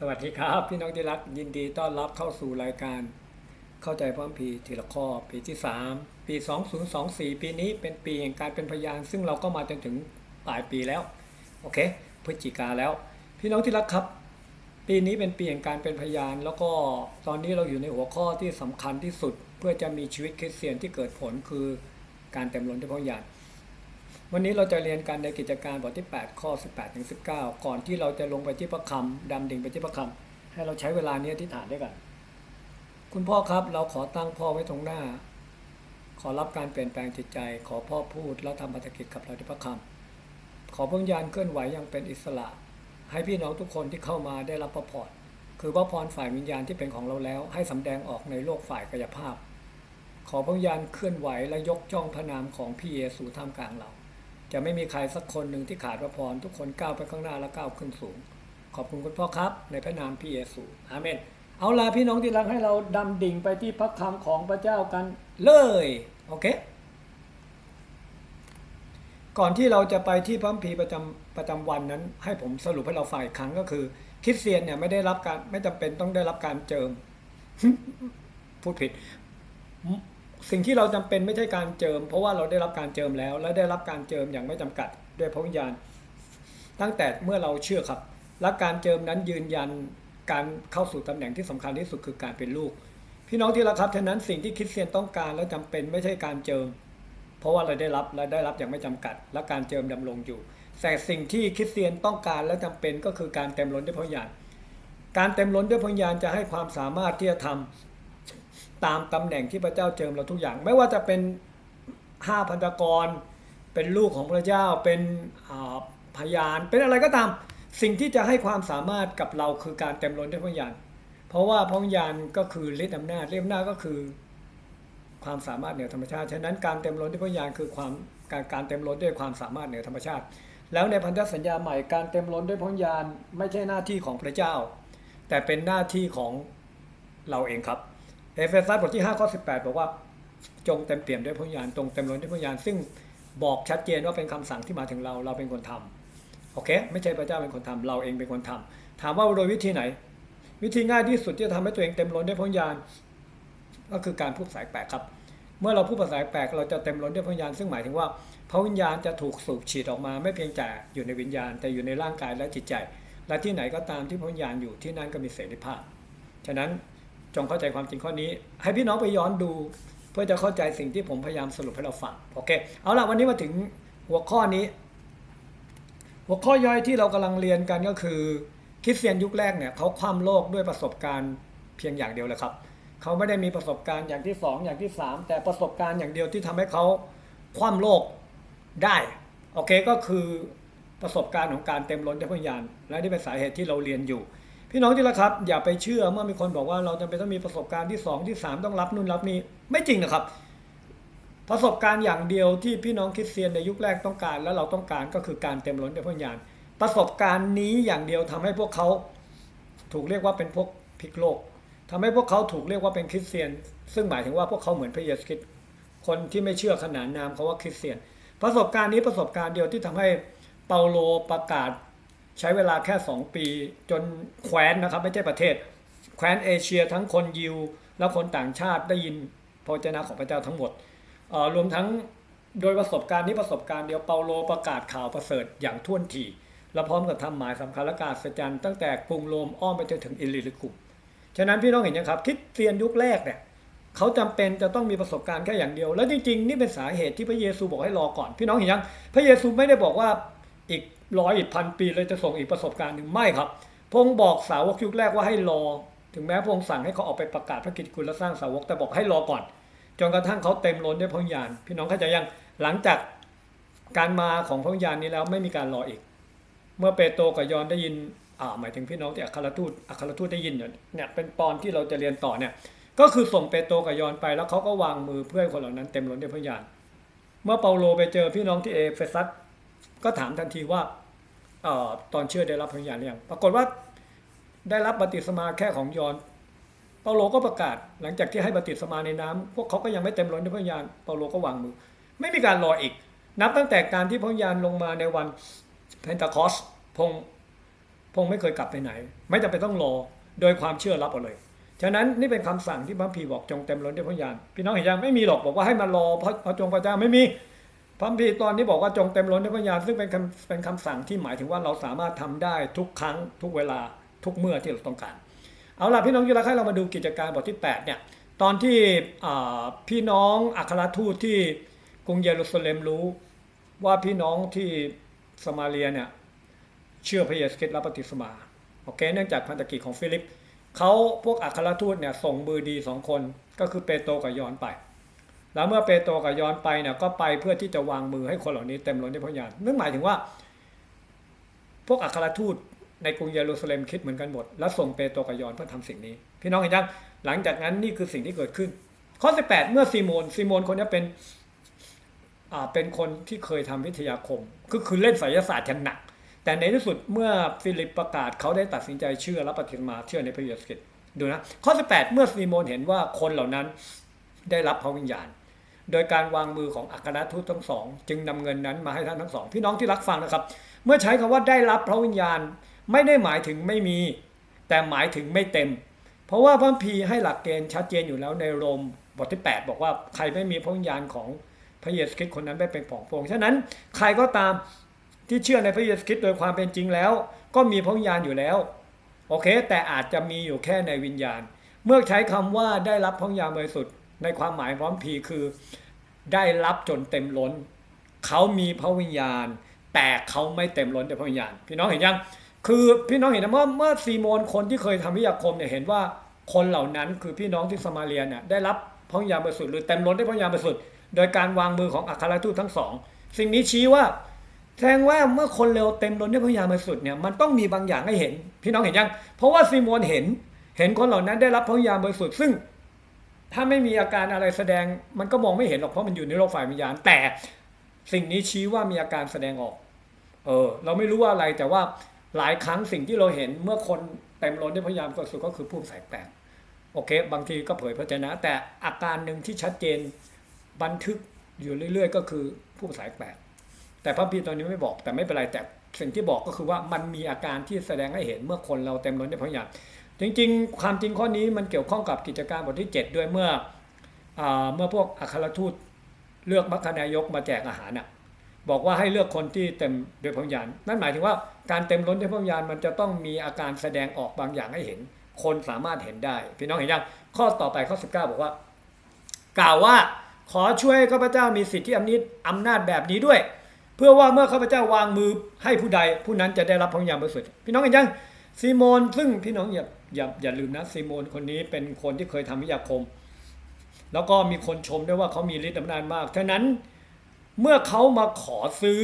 สวัสดีครับ พี่น้องที่รักยินดีต้อนรับเข้าสู่รายการ เข้าใจพร้อมพีทีละข้อปีที่ 3 ปี 2024 ปีนี้เป็นปีแห่งการเป็นพยาน ซึ่งเราก็มาจนถึงปลายปีแล้ว โอเคพฤศจิกาแล้ว พี่น้องที่รักครับ ปีนี้เป็นปีแห่งการเป็นพยาน แล้วก็ตอนนี้เราอยู่ในหัวข้อที่สำคัญที่สุด เพื่อจะมีชีวิตคริสเตียนที่เกิดผลคือการเต็มล้นด้วยพระญาณ วันนี้เราจะเรียนกันในกิจการบทที่ 8 ข้อ 18ถึง19 ก่อนที่เราจะลงไปที่พระคำดำดิ่งไปที่พระคำให้เราใช้เวลานี้ที่ฐานด้วยกัน คุณพ่อครับเราขอตั้งพ่อไว้ตรงหน้า ขอรับการเปลี่ยนแปลงจิตใจ ขอพ่อพูดแล้วทำพัฒกิจกับเราที่พระคำขอพระวิญญาณเคลื่อนไหวอย่างเป็นอิสระ ให้พี่น้องทุกคนที่เข้ามาได้รับพระพรคือพระพรฝ่ายวิญญาณที่เป็นของเราแล้ว ให้สำแดงออกในโลกฝ่ายกายภาพ ขอพระวิญญาณเคลื่อนไหวและยกจ้องพระนามของพี่เยซูท่ามกลางเรา จะไม่มีใครสักคนหนึ่งที่ขาดพระพรทุกคนก้าวไปข้างหน้าและก้าวขึ้นสูง ขอบคุณคุณพ่อครับ ในพระนามพี่เยซูอาเมน เอาล่ะพี่น้องที่รักให้เราดำดิ่งไปที่พระคำของพระเจ้ากันเลยโอเค ก่อนที่เราจะไปที่พระคัมภีประจำประจำวันนั้น ให้ผมสรุปให้เราฝ่ายครั้งก็คือ คริสเตียนเนี่ยไม่ได้รับการไม่จำเป็นต้องได้รับการเจิมพูดผิด สิ่งที่เราจำเป็นไม่ใช่การเจิม เพราะว่าเราได้รับการเจิมแล้ว และได้รับการเจิมอย่างไม่จำกัดด้วยพระวิญญาณ ตั้งแต่เมื่อเราเชื่อครับ และการเจิมนั้นยืนยันการเข้าสู่ตำแหน่งที่สำคัญที่สุดคือการเป็นลูก พี่น้องที่รักครับฉะนั้นสิ่งที่คริสเตียนต้องการและจำเป็นไม่ใช่การเจิม เพราะว่าเราได้รับและได้รับอย่างไม่จำกัด และการเจิมดำรงอยู่แต่สิ่งที่คริสเตียนต้องการและจำเป็นก็คือการเต็มล้นด้วยพระวิญญาณการเต็มล้นด้วยพระวิญญาณจะให้ความสามารถที่จะทำ ตามตำแหน่งที่พระเจ้าเจิมเราทุกอย่าง ไม่ว่าจะเป็นห้าพันธกร เป็นลูกของพระเจ้าเป็นพยาน เป็นอะไรก็ตามสิ่งที่จะให้ความสามารถกับเราคือการเต็มล้นด้วยพระญาณเพราะว่าพระญาณก็คือฤทธิ์อำนาจฤทธิ์อำนาจก็คือความสามารถเหนือธรรมชาติ ฉะนั้นการเต็มล้นด้วยพระญาณคือความการการเต็มล้นด้วยความสามารถเหนือธรรมชาติ แล้วในพันธสัญญาใหม่การเต็มล้นด้วยพระญาณไม่ใช่หน้าที่ของพระเจ้า แต่เป็นหน้าที่ของเราเองครับ เอเฟซัสบทที่5ข้อ18 บอกว่าจงเต็มเปี่ยมด้วยพระญาณจงเต็มล้นด้วยพระญาณซึ่งบอกชัดเจนว่าเป็นคำสั่งที่มาถึงเราเราเป็นคนทำโอเค ไม่ใช่พระเจ้าเป็นคนทำเราเองเป็นคนทำถามว่าโดยวิธีไหน วิธีง่ายที่สุดที่จะทำให้ตัวเองเต็มล้นด้วยพระญาณก็คือการพูดสายแปลกครับ เมื่อเราพูดภาษาแปลกเราจะเต็มล้นด้วยพระญาณซึ่งหมายถึงว่าพระวิญญาณจะถูกสูบฉีดออกมา ไม่เพียงแต่อยู่ในวิญญาณ แต่อยู่ในร่างกายและจิตใจ และที่ไหนก็ตามที่พระวิญญาณอยู่ที่นั่นก็มีเสรีภาพฉะนั้น จงเข้าใจความจริงข้อนี้ ให้พี่น้องไปย้อนดู เพื่อจะเข้าใจสิ่งที่ผมพยายามสรุปให้เราฟังโอเคเอาละวันนี้มาถึงหัวข้อนี้ หัวข้อย่อยที่เรากำลังเรียนกันก็คือคริสเตียนยุคแรกเนี่ยเขาคว่ำโลกด้วยประสบการณ์เพียงอย่างเดียวเลยครับเขาไม่ได้มีประสบการณ์อย่างที่สองอย่างที่สามแต่ประสบการณ์อย่างเดียวที่ทำให้เขาคว่ำโลกได้โอเคก็คือประสบการณ์ของการเต็มล้นด้วยพระวิญญาณและนี่เป็นสาเหตุที่เราเรียนอยู่ พี่น้องที่รักครับ อย่าไปเชื่อเมื่อมีคนบอกว่าเราจำเป็นต้องมีประสบการณ์ที่สองที่สามต้องรับนู่นรับนี่ไม่จริงนะครับ ประสบการณ์อย่างเดียวที่พี่น้องคริสเตียนในยุคแรกต้องการ และเราต้องการก็คือการเต็มล้นด้วยพระวิญญาณประสบการณ์นี้อย่างเดียวทำให้พวกเขาถูกเรียกว่าเป็นพวกพลิกโลกทำให้พวกเขาถูกเรียกว่าเป็นคริสเตียน ซึ่งหมายถึงว่าพวกเขาเหมือนพระเยซูคริสต์คนที่ไม่เชื่อขนานนามเขาว่าคริสเตียน ประสบการณ์นี้ประสบการณ์เดียวที่ทำให้เปาโลประกาศ ใช้เวลาแค่ 2 ปีจนแคว้นนะครับไม่ใช่ประเทศ แคว้นเอเชียทั้งคนยิว และคนต่างชาติได้ยินพระเจ้าของพระเจ้าทั้งหมดรวมทั้งโดยประสบการณ์นี้ประสบการณ์เดียวเปาโลประกาศข่าวประเสริฐอย่างท่วนทีและพร้อมกับทำหมายสำคัญและการสัจจันตั้งแต่กรุงโรมอ้อมไปจนถึงอิลิลิคุมฉะนั้นพี่น้องเห็นยังครับคิดเตียนยุคแรกเนี่ยเขาจำเป็นจะต้องมีประสบการณ์แค่อย่างเดียว แล้วจริงๆ นี่เป็นสาเหตุที่พระเยซูบอกให้รอก่อน พี่น้องเห็นยัง พระเยซูไม่ได้บอกว่าอีก ร้อยอีกพันปีเลยจะส่งอีกประสบการณ์หนึ่งไม่ครับ พงค์บอกสาวกยุคแรกว่าให้รอ ถึงแม้พงค์สั่งให้เขาออกไปประกาศพระกิตคุณและสร้างสาวกแต่บอกให้รอก่อน จนกระทั่งเขาเต็มล้นด้วยพระญาณพี่น้องเข้าใจยังหลังจากการมาของพระญาณนี้แล้วไม่มีการรออีก เมื่อเปโตรกับยอนได้ยินอ่าหมายถึงพี่น้องที่อัครทูตอัครทูตได้ยินเนี่ยเนี่ยเป็นตอนที่เราจะเรียนต่อเนี่ยก็คือส่งเปโตรกับยอนไปแล้วเขาก็วางมือเพื่อคนเหล่านั้นเต็มล้นด้วยพระญาณเมื่อเปาโลไปเจอพี่น้องที่เอเฟซัส ก็ถามทันทีว่าออตอนเชื่อได้รับพระวิญญาณหรือยังปรากฏว่าได้รับบัติศมาแค่ของยอนเปาโลก็ประกาศ หลังจากที่ให้บัติศมาในน้ำพวกเขาก็ยังไม่เต็มล้นด้วยพระวิญญาณเปาโลก็วางมือ ไม่มีการรออีก นับตั้งแต่การที่พระวิญญาณลงมาในวันเพนทาคอสพงพงไม่เคยกลับไปไหน ไม่จำเป็นต้องรอโดยความเชื่อรับเอาเลยฉะนั้นนี่เป็นคำสั่งที่พระพีบอกจงเต็มล้นด้วยพระวิญญาณพี่น้องเห็นยังไม่มีหรอกบอกว่าให้มารอพระพระจงพระเจ้าไม่มี พระพีตอนนี้บอกว่าจงเต็มล้นด้วยพระญญาณซึ่งเป็นคำเป็นคำสั่งที่หมายถึงว่าเราสามารถทำได้ทุกครั้งทุกเวลาทุกเมื่อที่เราต้องการ เอาล่ะพี่น้องที่รักให้เรามาดูกิจการบทที่8เนี่ยตอนที่พี่น้องอัครทูตที่กรุงเยรูซาเล็มรู้ ว่าพี่น้องที่สมาเรียเนี่ยเชื่อพระเยซูคริสต์รับปฏิสมาโอเคเนื่องจากพันธกิจของฟิลิปเขาพวกอัครทูตเนี่ยส่งมือดีสองคนก็คือเปโตรกับยอนไป แล้วเมื่อเปโตรกับยอนไปเนี่ยก็ไปเพื่อที่จะวางมือให้คนเหล่านี้เต็มล้นด้วยพระญาณนั่นหมายถึงว่า พวกอัครทูตในกรุงเยรูซาเล็มคิดเหมือนกันหมด แล้วส่งเปโตรกับยอนเพื่อทำสิ่งนี้ พี่น้องเห็นยังหลังจากนั้นนี่คือสิ่งที่เกิดขึ้น ข้อ 18 เมื่อซีโมนซีโมนคนนี้เป็นอ่าเป็นคนที่เคยทำวิทยาคมคือคือเล่นไสยศาสตร์อย่างหนัก แต่ในที่สุดเมื่อฟิลิปประกาศเขาได้ตัดสินใจเชื่อรับปฏิมาเชื่อในพระเยซูคริสต์ดูนะข้อ 18 เมื่อซีโมนเห็นว่าคนเหล่านั้น ได้รับพระวิญญาณ โดยการวางมือของอัครทูตทั้งสอง จึงนำเงินนั้นมาให้ท่านทั้งสอง พี่น้องที่รักฟังนะครับ เมื่อใช้คำว่าได้รับพระวิญญาณไม่ได้หมายถึงไม่มี แต่หมายถึงไม่เต็ม เพราะว่าพระพีให้หลักเกณฑ์ชัดเจนอยู่แล้วในโรมบทที่ 8 บอกว่าใครไม่มีพระวิญญาณของพระเยซูคริสต์คนนั้นไม่เป็นของพระองค์ฉะนั้นใครก็ตามที่เชื่อในพระเยซูคริสต์โดยความเป็นจริงแล้ว ก็มีพระวิญญาณอยู่แล้วโอเค แต่อาจจะมีอยู่แค่ในวิญญาณ เมื่อใช้คำว่าได้รับพระวิญญาณบริสุทธิ์ ในความหมายพร้อมพีคือ ได้รับจนเต็มล้น เขามีพระวิญญาณ แต่เขาไม่เต็มล้นด้วยพระวิญญาณ พี่น้องเห็นยัง คือพี่น้องเห็นนะว่าเมื่อซีโมนคนที่เคยทำวิทยาคมเนี่ยเห็นว่าคนเหล่านั้นคือพี่น้องที่สมาเรียเนี่ยได้รับพระวิญญาณบริสุทธิ์หรือเต็มล้นด้วยพระวิญญาณบริสุทธิ์โดยการวางมือของอัครทูตทั้งสองสิ่งนี้ชี้ว่าแสดงว่าเมื่อคนเร็วเต็มล้นด้วยพระวิญญาณบริสุทธิ์เนี่ยมันต้องมีบางอย่างให้เห็น พี่น้องเห็นยัง เพราะว่าซีโมนเห็น เห็นคนเหล่านั้นได้รับพระวิญญาณบริสุทธิ์ซึ่ง ถ้าไม่มีอาการอะไรแสดงมันก็มองไม่เห็นหรอกเพราะมันอยู่ในโลกฝ่ายวิญญาณ แต่สิ่งนี้ชี้ว่ามีอาการแสดงออก เออ เราไม่รู้ว่าอะไรแต่ว่าหลายครั้งสิ่งที่เราเห็นเมื่อคนเต็มล้นด้วยพยายามก็สุดก็คือพูดสายแปลกโอเค บางทีก็เผยพระเจนะ แต่อาการหนึ่งที่ชัดเจนบันทึกอยู่เรื่อย ๆ ก็คือพูดสายแปลแต่พระพีตอนนี้ไม่บอกแต่ไม่เป็นไรแต่สิ่งที่บอกก็คือว่ามันมีอาการที่แสดงให้เห็นเมื่อคนเราเต็มล้นด้วยพยายาม จริงๆ ความจริงข้อนี้มันเกี่ยวข้องกับกิจการบทที่ 7 ด้วยเมื่ออเมื่อพวกอัครทูตเลือกมัคคณายกมาแจกอาหารน่ะบอกว่าให้เลือกคนที่เต็มด้วยพระวิญญาณนั่นหมายถึงว่าการเต็มล้นด้วยพระวิญญาณมันจะต้องมีอาการแสดงออกบางอย่างให้เห็น คนสามารถเห็นได้ พี่น้องเห็นยังข้อต่อไปข้อ 19 บอกว่า กล่าวว่าขอช่วยข้าพเจ้ามีสิทธิอำนิดอำนาจแบบนี้ด้วย เพื่อว่าเมื่อข้าพเจ้าวางมือให้ผู้ใดผู้นั้นจะได้รับพระวิญญาณบริสุทธิ์พี่น้องเห็นยังซีโมนซึ่งพี่น้องอย่า อย่าอย่าลืมนะซีโมนคนนี้เป็นคนที่เคยทำวิทยาคม แล้วก็มีคนชมด้วยว่าเขามีฤทธิ์อำนาจมากฉะนั้นเมื่อเขามาขอซื้อ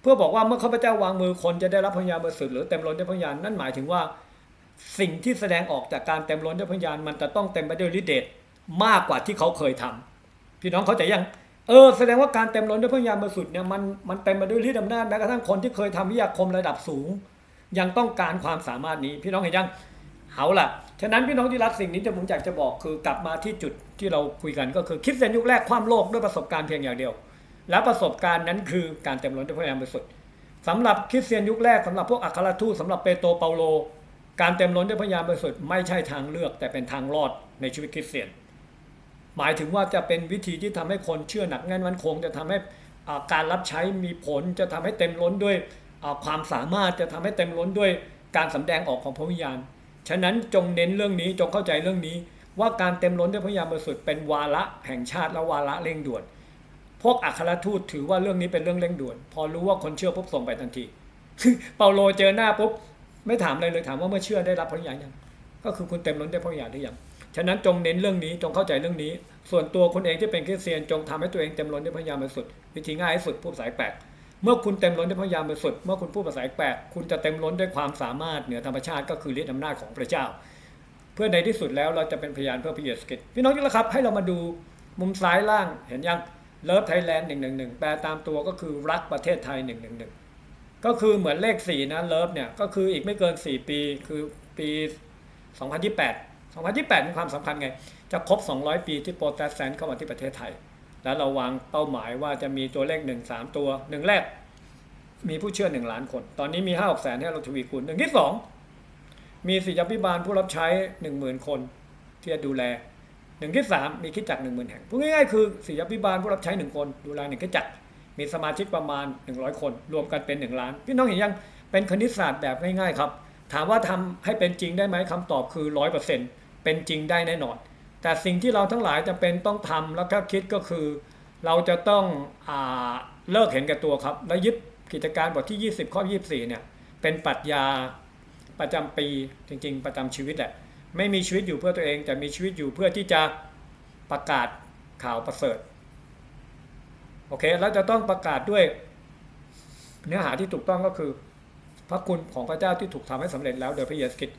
เพื่อบอกว่าเมื่อข้าพเจ้าวางมือคนจะได้รับพยานบริสุทธิ์หรือเต็มล้นด้วยพยานนั่นหมายถึงว่าสิ่งที่แสดงออกจากการเต็มล้นด้วยพยานมันจะต้องเต็มไปด้วยฤทธิ์เดชมากกว่าที่เขาเคยทำพี่น้องเขาใจยังเออแสดงว่าการเต็มล้นด้วยพยานบริสุทธิ์เนี่ยมันมันเต็มไปด้วยฤทธิ์อำนาจแม้กระทั่งคนที่เคยทำวิทยาคมระดับสูง ยังต้องการความสามารถนี้ พี่น้องเห็นยังเอาล่ะ ฉะนั้นพี่น้องที่รักสิ่งนี้ที่ผมอยากจะบอกคือกลับมาที่จุดที่เราคุยกันก็คือคริดเซนยุคแรกความโลกด้วยประสบการณ์เพียงอย่างเดียว และประสบการณ์นั้นคือการเต็มล้นด้วยพระวิญญาณบริสุทธิ์สำหรับคริสเตียนยุคแรกสำหรับพวกอัครทูตสำหรับเปโตรเปาโล การเต็มล้นด้วยพระวิญญาณบริสุทธิ์ไม่ใช่ทางเลือกแต่เป็นทางรอดในชีวิตคริสเตียน หมายถึงว่าจะเป็นวิธีที่ทำให้คนเชื่อหนักแน่นมั่นคง จะทำให้การรับใช้มีผลจะทำให้เต็มล้นด้วย ความสามารถจะทำให้เต็มล้นด้วยการสำแดงออกของพระวิญญาณ ฉะนั้นจงเน้นเรื่องนี้จงเข้าใจเรื่องนี้ ว่าการเต็มล้นด้วยพระวิญญาณบริสุทธิ์เป็นวาระแห่งชาติและวาระเร่งด่วน พวกอัครทูตถือว่าเรื่องนี้เป็นเรื่องเร่งด่วน พอรู้ว่าคนเชื่อปุ๊บส่งไปทันที เปาโลเจอหน้าปุ๊บไม่ถามอะไรเลยถามว่าเมื่อเชื่อได้รับพระวิญญาณยัง ก็คือคุณเต็มล้นด้วยพระวิญญาณหรือยัง ฉะนั้นจงเน้นเรื่องนี้จงเข้าใจเรื่องนี้ ส่วนตัวคุณเองที่เป็นคริสเตียนจงทำให้ตัวเองเต็มล้นด้วยพระวิญญาณบริสุทธิ์วิธีง่ายที่สุดพูดสายแปลก เมื่อคุณเต็มล้นด้วยพระวิญญาณบริสุทธิ์เมื่อคุณพูดภาษาแปลกคุณจะเต็มล้นด้วยความสามารถเหนือธรรมชาติก็คือฤทธิ์อำนาจของพระเจ้า เพื่อในที่สุดแล้วเราจะเป็นพยานเพื่อพระเยซูคริสต์พี่น้องที่รักครับให้เรามาดูมุมซ้ายล่างเห็นยังเลิฟไทยแลนด์หนึ่งหนึ่งหนึ่งแปลตามตัวก็คือรักประเทศไทยหนึ่งหนึ่งหนึ่งก็คือเหมือนเลขสี่นะเลิฟเนี่ยก็คืออีกไม่เกิน4ปีคือปี2028 2028มีความสำคัญไง จะครบ200ปีที่โปรเตสแตนต์เข้ามาที่ประเทศไทย แล้วเราวางเป้าหมายว่าจะมีตัวเลข 1 3 ตัวหนึ่งแรก มีผู้เชื่อหนึ่งล้านคน ตอนนี้มีห้าหกแสนให้เราทวีคูณหนึ่งที่สองมีศิษยาพิบาลผู้รับใช้หนึ่งหมื่นคน ที่จะดูแลหนึ่งที่สามมีคิดจักหนึ่งหมื่นแห่งพูดง่ายๆคือศิษยาพิบาลผู้รับใช้หนึ่งคน ดูแลหนึ่งคิดจักมีสมาชิกประมาณ 100 คน รวมกันเป็น 1 ล้าน พี่น้องเห็นยังเป็นคณิตศาสตร์แบบง่ายๆครับ ถามว่าทำให้เป็นจริงได้ไหมคำตอบคือ 100%เป็นจริงได้แน่นอน แต่สิ่งที่เราทั้งหลายจะเป็นต้องทำแล้วก็คิดก็คือ เราจะต้องอเลิกเห็นแก่ตัวครับ และยึดกิจการบทที่ 20 ข้อ 24 เนี่ย เป็นปรัชญาประจำปีจริง ๆ ประจำชีวิตแหละ ไม่มีชีวิตอยู่เพื่อตัวเอง แต่มีชีวิตอยู่เพื่อที่จะประกาศข่าวประเสริฐโอเคแล้วจะต้องประกาศด้วยเนื้อหาที่ถูกต้องก็คือ พระคุณของพระเจ้าที่ถูกทำให้สำเร็จแล้วโดยพระเยซูคริสต์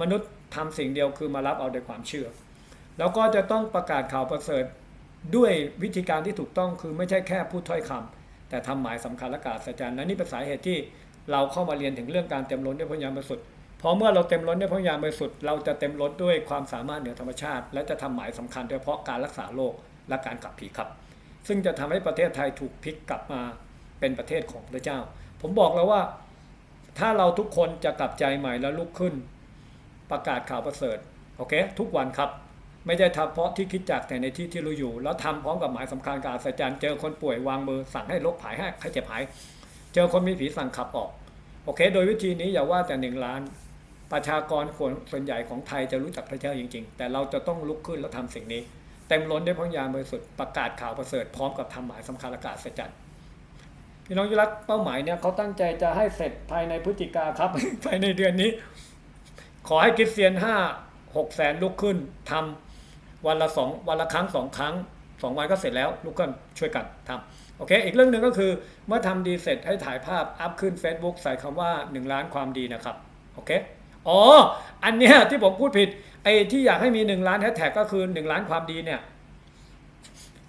มนุษย์ทำสิ่งเดียวคือมารับเอาโดยความเชื่อ แล้วก็จะต้องประกาศข่าวประเสริฐด้วยวิธีการที่ถูกต้องคือไม่ใช่แค่พูดถ้อยคำแต่ทำหมายสำคัญและการสัจจ์และนี่เป็นสาเหตุที่เราเข้ามาเรียนถึงเรื่องการเต็มล้นด้วยพระญาณบริสุทธิ์พอเมื่อเราเต็มล้นด้วยพระญาณบริสุทธิ์เราจะเต็มล้นด้วยความสามารถเหนือธรรมชาติ และจะทำหมายสำคัญโดยเฉพาะการรักษาโรคและการขับผีครับ ซึ่งจะทำให้ประเทศไทยถูกพลิกกลับมาเป็นประเทศของพระเจ้า ผมบอกแล้วว่า ถ้าเราทุกคนจะกลับใจใหม่แล้วลุกขึ้น ประกาศข่าวประเสริฐโอเค ทุกวันครับ ไม่ใช่ทำเพราะที่คิดจักแต่ในที่ที่รู้อยู่ แล้วทำพร้อมกับหมายสำคัญกับอัศจรรย์เจอคนป่วยวางมือสั่งให้โรคหายให้ให้เจ็บหาย เจอคนมีผีสั่งขับออก โอเค โดยวิธีนี้อย่าว่าแต่หนึ่งล้าน ประชากรคนส่วนใหญ่ของไทยจะรู้จักพระเจ้าจริง ๆ แต่เราจะต้องลุกขึ้นแล้วทำสิ่งนี้ เต็มล้นด้วยพระญาณบริสุทธิ์ประกาศข่าวประเสริฐพร้อมกับทำหมายสำคัญและการอัศจรรย์พี่น้องยุรักเป้าหมายเนี่ยเขาตั้งใจจะให้เสร็จภายในพฤศจิกาครับ ภายในเดือนนี้ ขอให้คริสเตียนห้าหกแสนลุกขึ้นทำ วันละสองวันละครั้งสองครั้งสองวันก็เสร็จแล้วลุกขึ้นช่วยกันทำโอเค อีกเรื่องหนึ่งก็คือเมื่อทำดีเสร็จให้ถ่ายภาพอัพขึ้น Facebook ใส่คำว่า 1 ล้านความดีนะครับโอเคอ๋ออันเนี้ยที่ผมพูดผิดไอ้ที่อยากให้มี 1 ล้านแฮชแท็กก็คือ 1 ล้านความดีเนี่ย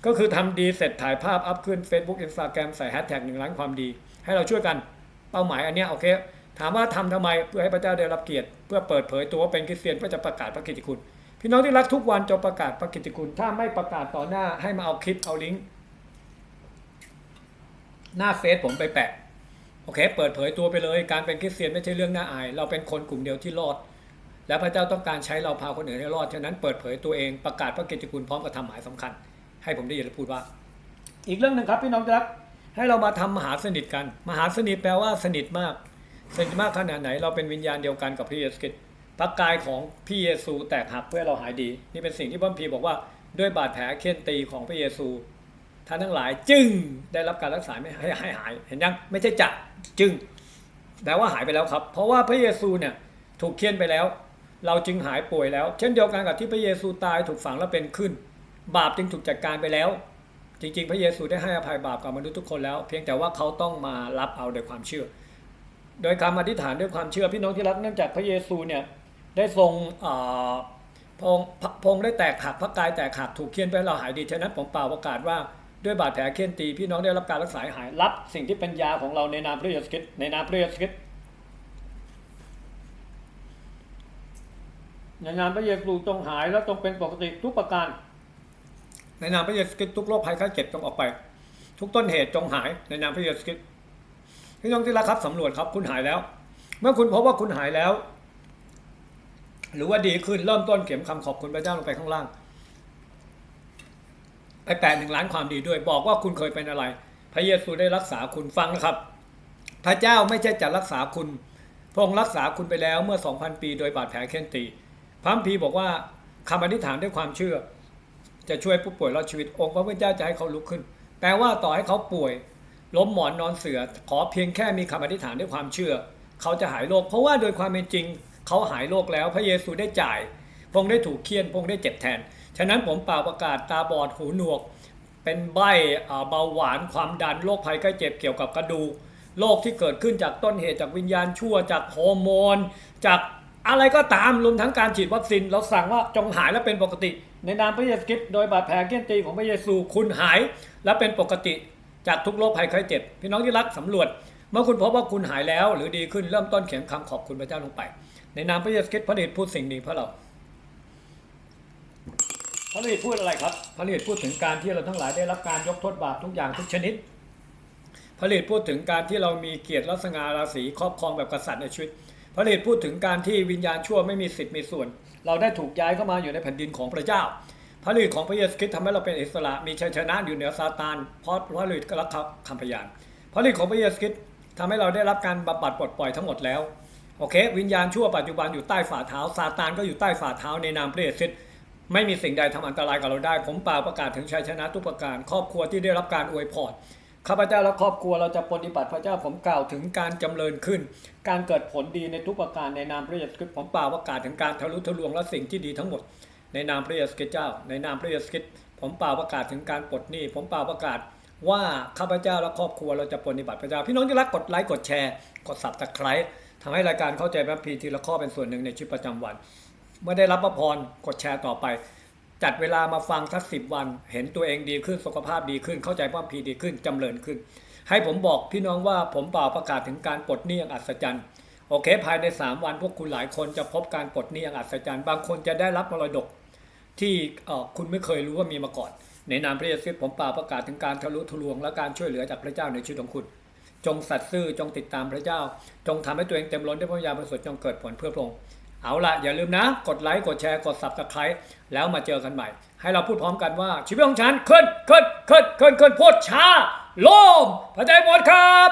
ก็คือทำดีเสร็จถ่ายภาพอัพขึ้น Facebook Instagram ใส่แฮชแท็กหนึ่งล้านความดี ให้เราช่วยกันเป้าหมายอันเนี้ยโอเคถามว่าทำทำไมเพื่อให้พระเจ้าได้รับเกียรติ เพื่อเปิดเผยตัวว่าเป็นคริสเตียนเพื่อจะประกาศพระกิตติคุณ พี่น้องที่รักทุกวันจะประกาศพระกิตติคุณ ถ้าไม่ประกาศต่อหน้าให้มาเอาคลิปเอาลิงก์หน้าเฟซผมไปแปะ โอเค เปิดเผยตัวไปเลย การเป็นคริสเตียนไม่ใช่เรื่องน่าอาย เราเป็นคนกลุ่มเดียวที่รอด และพระเจ้าต้องการใช้เราพาคนอื่นให้รอดฉะนั้นเปิดเผยตัวเองประกาศพระกิตติคุณพร้อมกับทำหมายสำคัญ ให้ผมได้ยินและพูดว่า อีกเรื่องหนึ่งครับพี่น้องที่รักให้เรามาทำมหาสนิทกัน มหาสนิทแปลว่าสนิทมากสนิทมากขนาดไหน เราเป็นวิญญาณเดียวกันกับพระเยซูคริสต์ พระกายของพี่เยซูแตกหักเพื่อเราหายดี นี่เป็นสิ่งที่พระคัมภีบอกว่าด้วยบาดแผลเคี่ยนตีของพระเยซูท่านทั้งหลายจึงได้รับการรักษาไม่ให้ให้หาย เห็นยังไม่ใช่จะจึงแปลว่าหายไปแล้วครับ เพราะว่าพระเยซูเนี่ยถูกเคี่ยนไปแล้ว เราจึงหายป่วยแล้ว เช่นเดียวกันกับที่พระเยซูตายถูกฝังแล้วเป็นขึ้น บาปจึงถูกจัดการไปแล้ว จริง ๆ พระเยซูได้ให้อภัยบาปกับมนุษย์ทุกคนแล้ว เพียงแต่ว่าเขาต้องมารับเอาโดยความเชื่อ โดยการอธิษฐานด้วยความเชื่อพี่น้องที่รักเนื่องจากพระเยซูเนี่ย ได้ทรงพงพงได้แตกหักพระกายแตกหักถูกเคี่ยนไปเราหายดีฉะนั้นผมเป่าประกาศว่าด้วยบาดแผลเคี่ยนตีพี่น้องได้รับการรักษาหายรับสิ่งที่เป็นยาของเราในนามพระเยซูคริสต์ในนามพระเยซูคริสต์ในนามพระเยซูจงหายแล้วจงเป็นปกติทุกประการ ในนามพระเยซูคริสต์ทุกโรคภัยไข้เจ็บจงออกไป ทุกต้นเหตุจงหายในนามพระเยซูคริสต์พี่น้องที่รักครับสำรวจครับคุณหายแล้ว เมื่อคุณพบว่าคุณหายแล้ว หรือว่าดีขึ้นเริ่มต้นเขียนคำขอบคุณพระเจ้าลงไปข้างล่าง ไปแปดหนึ่งล้านความดีด้วย บอกว่าคุณเคยเป็นอะไร พระเยซูได้รักษาคุณฟังนะครับ พระเจ้าไม่ใช่จะรักษาคุณพระองค์รักษาคุณไปแล้วเมื่อ 2,000 ปี โดยบาดแผลเค้นตีพระคัมภีบอกว่าคำอธิษฐานด้วยความเชื่อ จะช่วยผู้ป่วยรอดชีวิตองค์พระผู้เจ้าจะให้เขาลุกขึ้น แปลว่าต่อให้เขาป่วย ล้มหมอนนอนเสือ ขอเพียงแค่มีคำอธิษฐานด้วยความเชื่อ เขาจะหายโรคเพราะว่าโดยความเป็นจริง เขาหายโรคแล้วพระเยซูได้จ่าย พงค์ได้ถูกเคี่ยนพงค์ได้เจ็บแทน ฉะนั้นผมเป่าประกาศตาบอดหูหนวก เป็นใบเบาหวานความดันโรคภัยไข้เจ็บเกี่ยวกับกระดูกโรคที่เกิดขึ้นจากต้นเหตุจากวิญญาณชั่วจากฮอร์โมน จากอะไรก็ตามรวมทั้งการฉีดวัคซีนเราสั่งว่าจงหายและเป็นปกติ ในนามพระเยซูคริสต์โดยบาดแผลเกี้ยนตีของพระเยซูคุณหายและเป็นปกติจากทุกโรคภัยไข้เจ็บ พี่น้องที่รักสำรวจ เมื่อคุณพบว่าคุณหายแล้ว หรือดีขึ้นเริ่มต้นเขียนคำขอบคุณพระเจ้าลงไป ในนามพระเยซูคริสต์พระเดชพูดสิ่งดีเพื่อเราพระฤทธิ์พูดอะไรครับ พระฤทธิ์พูดถึงการที่เราทั้งหลายได้รับการยกโทษบาปทุกอย่างทุกชนิดผลิตพูดถึงการที่เรามีเกียรติลักษณะราศีครอบครองแบบกษัตริย์ในชีวิตผลิตพูดถึงการที่วิญญาณชั่วไม่มีสิทธิ์มีส่วน เราได้ถูกย้ายเข้ามาอยู่ในแผ่นดินของพระเจ้าผลิตของพระเยซูคริสต์ทำให้เราเป็นอิสระมีชัยชนะอยู่เหนือซาตานเพราะผลิตก็รับคำพยานผลิตของพระเยซูคริสต์ทำให้เราได้รับการบำบัดปลดปล่อยทั้งหมดแล้ว โอเค วิญญาณชั่วปัจจุบันอยู่ใต้ฝ่าเท้าซาตานก็อยู่ใต้ฝ่าเท้าในนามพระเยซูคริสต์ไม่มีสิ่งใดทำอันตรายกับเราได้ ผมเปล่าประกาศถึงชัยชนะทุกประการ ครอบครัวที่ได้รับการอวยพรข้าพเจ้าและครอบครัวเราจะปฏิบัติพระเจ้าผมกล่าวถึงการจำเริญขึ้น การเกิดผลดีในทุกประการในนามพระเยซูคริสต์ผมเปล่าประกาศถึงการทะลุทะลวงและสิ่งที่ดีทั้งหมด ในนามพระเยซูคริสต์เจ้า ในนามพระเยซูคริสต์ผมเปล่าประกาศถึงการปลดหนี้ ผมเปล่าประกาศว่าข้าพเจ้าและครอบครัวเราจะปฏิบัติพระเจ้าพี่น้องที่รักกดไลค์กดแชร์ กดสับตะไคร้ ทำให้รายการเข้าใจพระคัมภีทีละข้อเป็นส่วนหนึ่งในชีวิตประจำวัน เมื่อได้รับพระพรกดแชร์ต่อไป จัดเวลามาฟังสักสิบวัน เห็นตัวเองดีขึ้นสุขภาพดีขึ้น เข้าใจพระคัมภีดีขึ้นจำเริญขึ้น ให้ผมบอกพี่น้องว่าผมเปล่าประกาศถึงการปลดหนี้อย่างอัศจรรย์โอเค ภายใน 3 วันพวกคุณหลายคนจะพบการปลดหนี้อย่างอัศจรรย์ บางคนจะได้รับมรดกที่คุณไม่เคยรู้ว่ามีมาก่อน ในนามพระเยซูผมเปล่าประกาศถึงการทะลุทะลวงและการช่วยเหลือจากพระเจ้าในชีวิตของคุณ จงสัตย์ซื่อจงติดตามพระเจ้า จงทำให้ตัวเองเต็มล้นด้วยพระยาณบริสุทธิ์จงเกิดผลเพื่อพระองค์เอาละอย่าลืมนะ กดไลค์กดแชร์กดสับสไคร้แล้วมาเจอกันใหม่ ให้เราพูดพร้อมกันว่า ชีวิตของฉันขึ้นขึ้นขึ้นขึ้นขึ้นพูดช้าโลมพระเจ้าหมดครับ